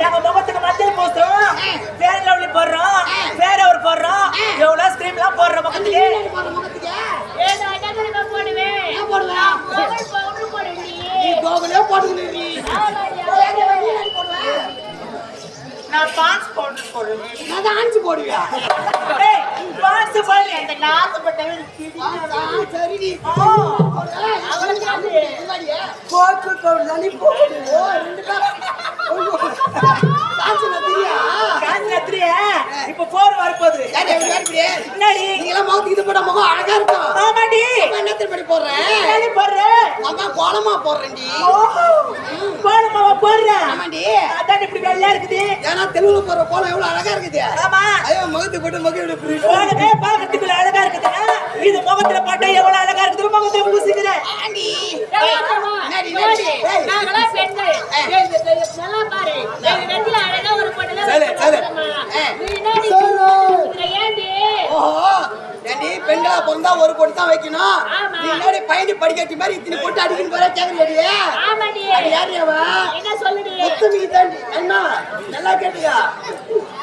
நாங்க முகத்துக்கு மஞ்சள் பூசுறோம் ஃபேர் லவ்லி போடுறோம். ஃபேர் அவர் போடுறோம். எவ்வளவு ஸ்கிரீம் எல்லாம் போடுறோம் முகத்துக்கு நான் பான்ஸ் பவுடர் போடுவேன்? நான் போடுவியா? ஏய் பான்ஸ் போடுறேன் இந்த நாசப்பட்டவன் ஆ, சரி நீ. போக்கு கவுடலி போடு ஓ ரெண்டு பேரும். இப்ப போர் வரப்போகுது. என்னடி? நீங்களாம் முகத்துக்கு இது போட முகம் அழகா இருக்கும் ஆமாடி. என்ன போடுறேன் என்னடி போடுற? அம்மா கோலமா போடுறேன்டி. கோலமாவா போடுறேன் ஆமாண்டி. அதான் இப்படி வெள்ளையா இருக்குது. ஏன்னா தெலுங்குல போடுற கோலம் எவ்வளவு அழகா இருக்குது. ஆமா. ஐயோ முகத்துக்கு போட்டு முகம். கோலமே பாக்கிறதுக்குள்ள அழகா இருக்குதுன்னா இது முகத்துல போட்டா எவ்வளவு அழகா இருக்குது. முகத்துல பெண்கள். நல்லா பாரு. எங்க நெத்தியில அழகா ஒரு பொட்டெல்லாம் சரி, சரி. வச்சிருக்கோம்மா. நீ என்னடி இதுல ஏண்டி? ஓஹோ ஏண்டி பெண்களா பிறந்தா ஒரு பொட்டு தான் வைக்கணும் என்னடி பையனி படிக்கட்டி மாதிரி இத்தனை போட்டு அடிக்கணும் கேக்குறியடி ஆமாடி. அது யாரு என்ன சொல்லுடி? முத்தமிக்கு நல்லா கேட்டுக்க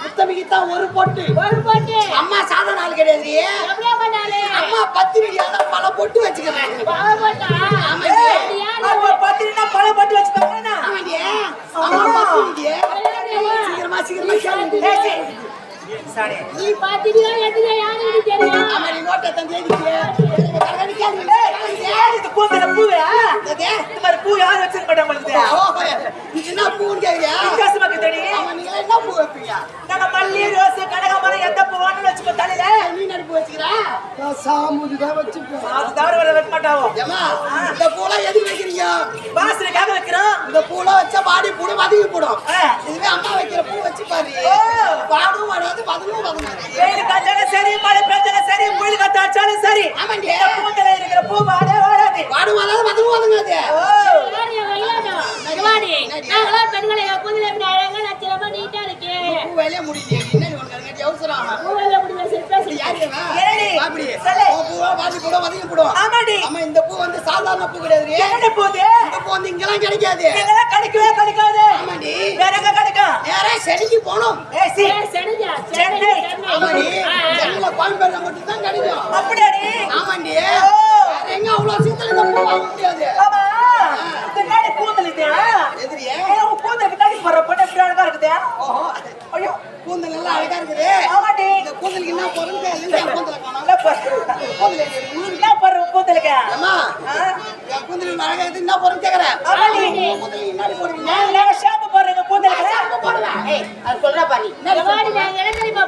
முத்தமிக்கு தான் ஒரு பொட்டு ஒரு பொட்டு. அம்மா சாதாரண ஆள் கிடையாது? அம்மா பத்து ரெடியான பல பொட்டு வச்சுக்கிறேன்? அப்ப பாத்தீங்கன்னா பல பட்டு பத்து அழகாடியவா? சீக்கிரமா சீக்கிரமா நீ எதுல தெரியும் ஆமா நீ நோட்டை தந்து எழுதிக்க கேளுடி இது பூத்துல பூவே அதே இந்த மாதிரி பூ யாரும் வச்சிருக்க மாட்டாங்க உங்களுக்கு? ஓ, இது என்ன பூன்னு கேக்குறியா? வித்தியாசமா ஆமா, நீங்க என்ன பூ வைப்பீங்க? நாங்க மல்லி ரோஸ் கனகாமரம் எந்த பூ வேணும்னு வச்சுக்கோ தலையில நீ நடிப்பு வச்சுக்கிற? அது தவிர வர வைக்க மாட்டாவோ? ஏம்மா, இந்த பூலாம் எதுக்கு வைக்கிறீங்க? வாசனைக்காக வைக்கிறோம். இந்த பூலாம் வச்சா பாடி போடும், வதங்கி போடும். இதுவே அம்மா வைக்கிற பூ வச்சு பாரு. ஓ. பாடும் வராது, வதங்கும் வதங்காது. வெயில் காய்ச்சாலும் சரி மழை பெஞ்சாலும் சரி புயல் காத்தாச்சாலும் சரி ஆமாண்டி. இந்த பூத்துல இருக்கிற பூ வாடே வாடாது. பாடும் வராது, வதங்கும் வதங்காது. நாங்களாம் பெண்களை எப்படி அழகா நீட்டா பூ வேலையே உனக்கு? யாரு? அப்படி. பூவா போடும், வதங்கி போடும். ஆமாடி இந்த பூ வந்து சாதாரண பூ கிடையாது என்ன இந்த பூ வந்து இங்கெல்லாம் கிடைக்காது. இதெல்லாம் கிடைக்கவே கிடைக்காது. ஆமாண்டி. வேற எங்க கிடைக்கும். நேரா செடிக்கு போகணும் சி ஏய், சென்னையா? சென்னை. சென்னை, ஆமாடி. சென்னையில கோயம்பேடுல மட்டும் தான் கிடைக்கும். அப்படியாடி? ஆமாண்டி. ஓ. வேற எங்க அவ்வளவு சீக்கிரம் இந்த பூ வாங்க முடியாது. ஆமா. நாடி கூந்தல் இது எதிரியே. நாடி போடுற பொண்ணு எப்படி அழகா இருக்குது? ஓஹோ. ஐயோ. கூந்தல் நல்லா அழகா இருக்குது. ஆமாடி இந்த கூந்தலுக்கு என்ன பொருள்? கூந்தல காணோம்? என்ன கூந்தல்? என்ன உன் கூந்தலுக்கு? அம்மா? என் கூந்தலுக்கு அழகா இருக்குது. என்ன பொருள் கேக்குறேன் கூந்தலுக்கு நான் நாங்க ஷாம்பு போடுறேங்க கூந்தலுக்கு? நாங்க என்ன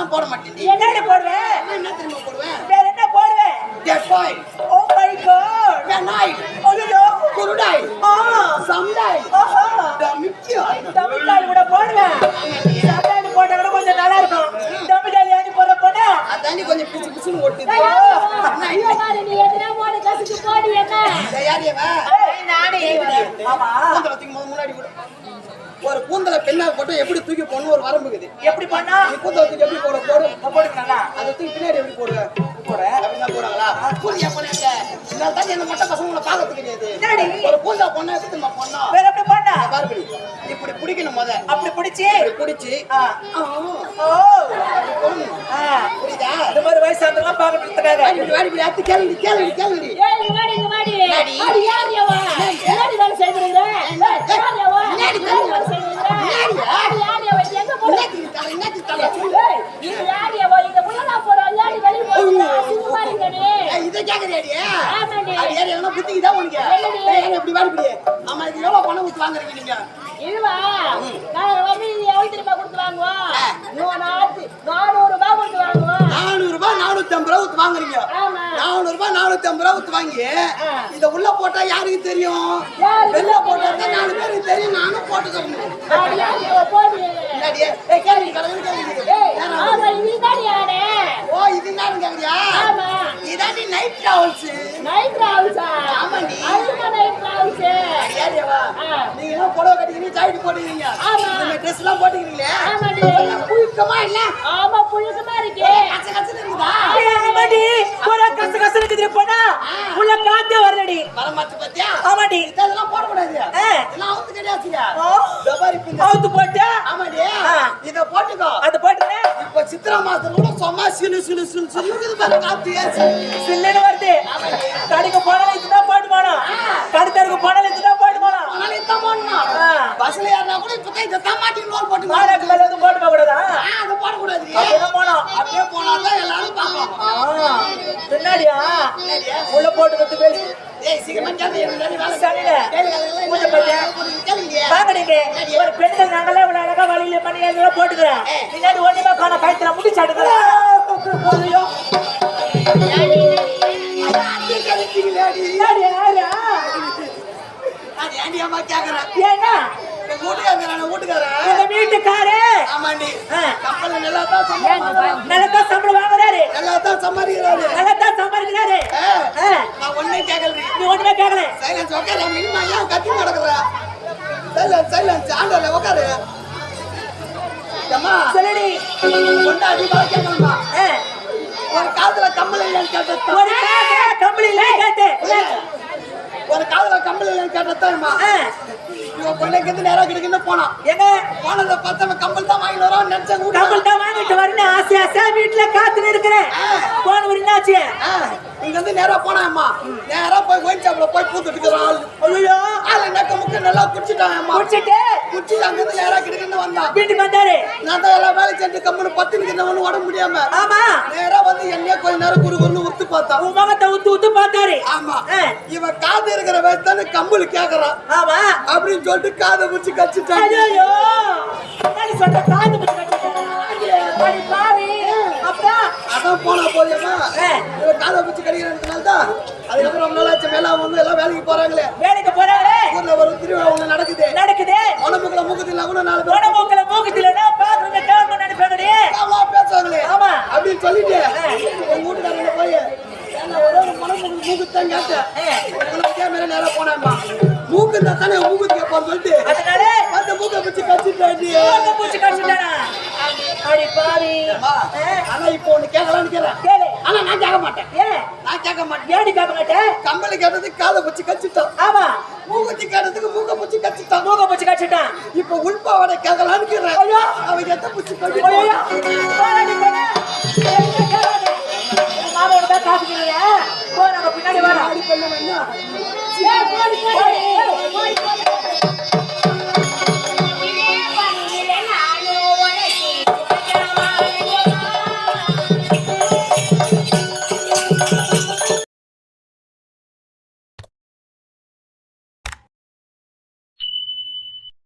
அதெல்லாம் போட மாட்டேன். என்னடி போடுவேன் என்ன தெரியுமா போடுவேன் வேற என்ன போடுவேன் டெட்டாய் ஓ மை காட் பெனாய் ஐயோ குருடாய். ஆ. சம்டாய். ஆஹா. மிக்கியாய் தமிழ்நாடு கூட போடுவேன் போட்டா கூட கொஞ்சம் நல்லா இருக்கும். ஏறி போற அதாண்டி கொஞ்சம் பிச்சு பிச்சுன்னு நீ எதுனா போடு போடு என்ன? ஆமா. முத முன்னாடி போடு. ஒரு கூந்தலை பெண்ணா போட்டு எப்படி தூக்கி போடணும் ஒரு வரம்பு இருக்குது. எப்படி பண்ணா? நீ கூந்தலை தூக்கி எப்படி போட போடு போடுங்களா அதை தூக்கி பின்னாடி எப்படி போடுவ போட அப்படின்னா கூந்தல் எப்ப நேத்த இதனால தான் இந்த மொட்டை பசங்க உங்களை பார்க்கறது கிடையாது? ஒரு கூந்தலை பொண்ணா எப்படி நம்ம பொண்ணோம் வேற எப்படி பண்ணா? பார்ப்படி இப்படி பிடிக்கணும் முத. அப்படி பிடிச்சி? இப்படி பிடிச்சி. புரியுதா? இந்த மாதிரி வயசாந்தெல்லாம் பார்க்கறதுக்காக. இப்படி வாடி இப்படி அத்து கேளுடி கேளுடி கேளுடி ஏய் இங்க வாடி இங்க வாடி என்னடி? அது யார் யவா என்னடி வேலை செய்றீங்க யார் யவா என்னடி? யார் வேலை செய்றீங்க என்னடி? யார் யார் யவா இது எங்க போற என்னத்துக்கு தலை என்னத்துக்கு தலை ஏய் இது யார் யவா இங்க முள்ளா போறோம் யார் வெளிய போறோம் சும்மா இருக்கனே ஏய், இதை கேக்குறியாடி? அது ஏறி எல்லாம் புத்திக்குதா உனக்கு? இப்படி. ஆமா, இது எவ்வளவு பணம் கொடுத்து வாங்குறீங்க நீங்க? இதுவா நான் வந்து இது எவ்வளவு திரும்ப கொடுத்து வாங்குவோம் நானூறு வாங்குறீங்க. 400 ரூபாய், 450 ரூபாய் கொடுத்து வாங்கி, இதை உள்ள போட்டா யாருக்கு தெரியும்? வெளில போட்டா தான் நாலு பேருக்கு தெரியும், நானும் போட்டுக்கிறேன். அது யார் யவா போடு என்னடி? ஏய், கேளுடி, கடவுள் கேளுடி. ஏய் ஏன்னா, ஆமா இது தான் யாரே ஓ, இது என்னன்னு கேக்குறியா? இதாண்டி night travels. நைட் டிராவல்ஸா ஆமாண்டி. Night travels? ஆ. நீங்க எல்லாம் புடவை கட்டிக்கிறீங்க, ஜாக்கெட் போட்டுக்கிறீங்க. ஆமா. dress எல்லாம் போட்டுக்கிறீங்களே? புழுக்கமா இல்ல? ஆமா புழுக்கமா இருக்கு அட மரமாச்சு பத்தியா? ஆமாடி. இதெல்லாம் போடக்கூடாது. ஆ. இதெல்லாம் அவுத்து இந்த- அவுத்து போட்டு. ஆமாடி. இத போட்டுக்கோ. அது போட்டுனே இப்ப சித்திரை மாசத்துல கூட சும்மா சிலு சிலு சிலு சிலு இது பாரு காத்து ஏசி. சில்லுன்னு வருது. கடைக்கு போனாலும் ஒரு பெண்கள் நாங்களே இவ்வளவு அழகா வழியில பண்ணி எல்லாம் போட்டுக்கிறேன் பின்னாடி ஒண்ணுமே காண கழுத்துல முடிச்சு அடுக்கிறேன் ஐயோ அதான் அங்கே கேளுங்கீங்களேடி. பின்னாடி யாரா? நான் ஏன்டி அம்மா கேக்குறேன்? ஏன்னா உங்க வீட்டுக்காரு நல்லா தான் சம்பாதிக்கிறாரு. சம்பளம் வாங்குறாரு நல்லா தான் சம்பாதிக்கிறாரு. நல்லதா சம்பாதிக்கிறாரு ஆ, ஆ, நான் ஒண்ணும் கேட்கலடி. நீ ஒண்ணுமே கேட்கல சைலன்ஸ் உட்காரு. மினிமா ஏன் கத்தி நடக்குற? சைலன்ஸ், உட்காரு. ஏம்மா, சொல்லடி பொண்டாட்டி மாதிரி கேட்கணுமா? ஒரு காதுல கம்பளி இல்லைன்னு கேட்டது ஒரு காக்கா கம்பளியில கேட்டு ஒரு காதுல கம்பளி இல்லைன்னு கேட்டதுமா ஆ, இவன் பொண்ணுக்கு நேரா கிடக்குன்னு போனான் எங்க? போனதை பார்த்தவன் கம்பல் தான் வாங்கி வரோம் நினைச்சேன் தான் வாங்கிட்டு வரணும் ஆசை ஆசை. வீட்டுல காத்துன்னு இருக்கிறேன். போன ஒரு என்னாச்சு? இங்க நேரா போனாம்மா நேரா போய் ஒயின் ஷாப்ல போய் பூத்துட்டுக்கிறான் ஆள். ஐயோ. ஆளு நல்லா குடிச்சிட்டான் குடிச்சிட்டு குடிச்சு அங்க இருந்து நேரா கிடக்குன்னு வந்தான் வீட்டுக்கு வந்தாரு. நான் தான் எல்லாம் வேலை செஞ்சு கம்முன்னு பத்து நிக்கிறவனு உடம்பு முடியாம ஆமா. நேரா வந்து என்னைய கொஞ்ச நேரம் குறு உத்து பார்த்தான் உன் முகத்தை ஊத்து ஊத்து பார்த்தாரு. ஆமா. இவன் காது இருக்கிற வயசு தானே கம்பளி கேக்குறான் ஆமா. அப்படின்னு சொல்லிட்டு காதை பிடிச்சி கச்சிட்டான் ஐயோ சொன்ன காது பிடிச்சு அதான் போனா. இவன் காதை பிடிச்சி கடிக்கிறதுனால தான் அதுக்கப்புறம் ரொம்ப நாளாச்சு மேல வந்து எல்லாம் வேலைக்கு போறாங்களே. வேலைக்கு போறாங்களே. ஊர்ல ஒரு திருவிழா ஒண்ணு நடக்குது. நடக்குது. உடம்புக்குள்ள மூக்குத்தில கூட நாலு பேர் உடம்புக்குள்ள மூக்குத்திலனா பாக்குறவங்க கவர்மெண்ட் நினைப்பாங்கடி அவ்வளோ பேசுவாங்களே. ஆமா. அப்படின்னு சொல்லிட்டு. எங்க வீட்டுக்காரங்க போய் மூக்குத்தான் கேட்டேன். மேல நேரா போனேம்மா. மூக்கு இருந்தா தானே மூக்கு கேட்பான்னு சொல்லிட்டு அதனால அந்த மூக்கை பிடிச்சி மூக்க பூச்சி கடிச்சிட்டானா? அடி பாவி. ஆனா இப்போ ஒண்ணு கேட்கிறேன் கேளு. ஆனா நான் கேட்க மாட்டேன். ஏன் நான் கேட்க மாட்டேன். ஏடி கேட்க மாட்டேன் கம்பளி கேட்டதுக்கு காதை பிடிச்சி கச்சிட்டான் ஆமா. மூக்குத்தி கேட்டதுக்கு மூக்கை பிடிச்சி கச்சிட்டான் மூக்க பூச்சி கடிச்சிட்டான். இப்போ உள்பாவடை கேட்கலான்னு கேட்கிறேன் ஐயோ. அவன் எத்த பிடிச்சி காசுக்கிறீங்க பின்னாடி வரோம் அடி பண்ண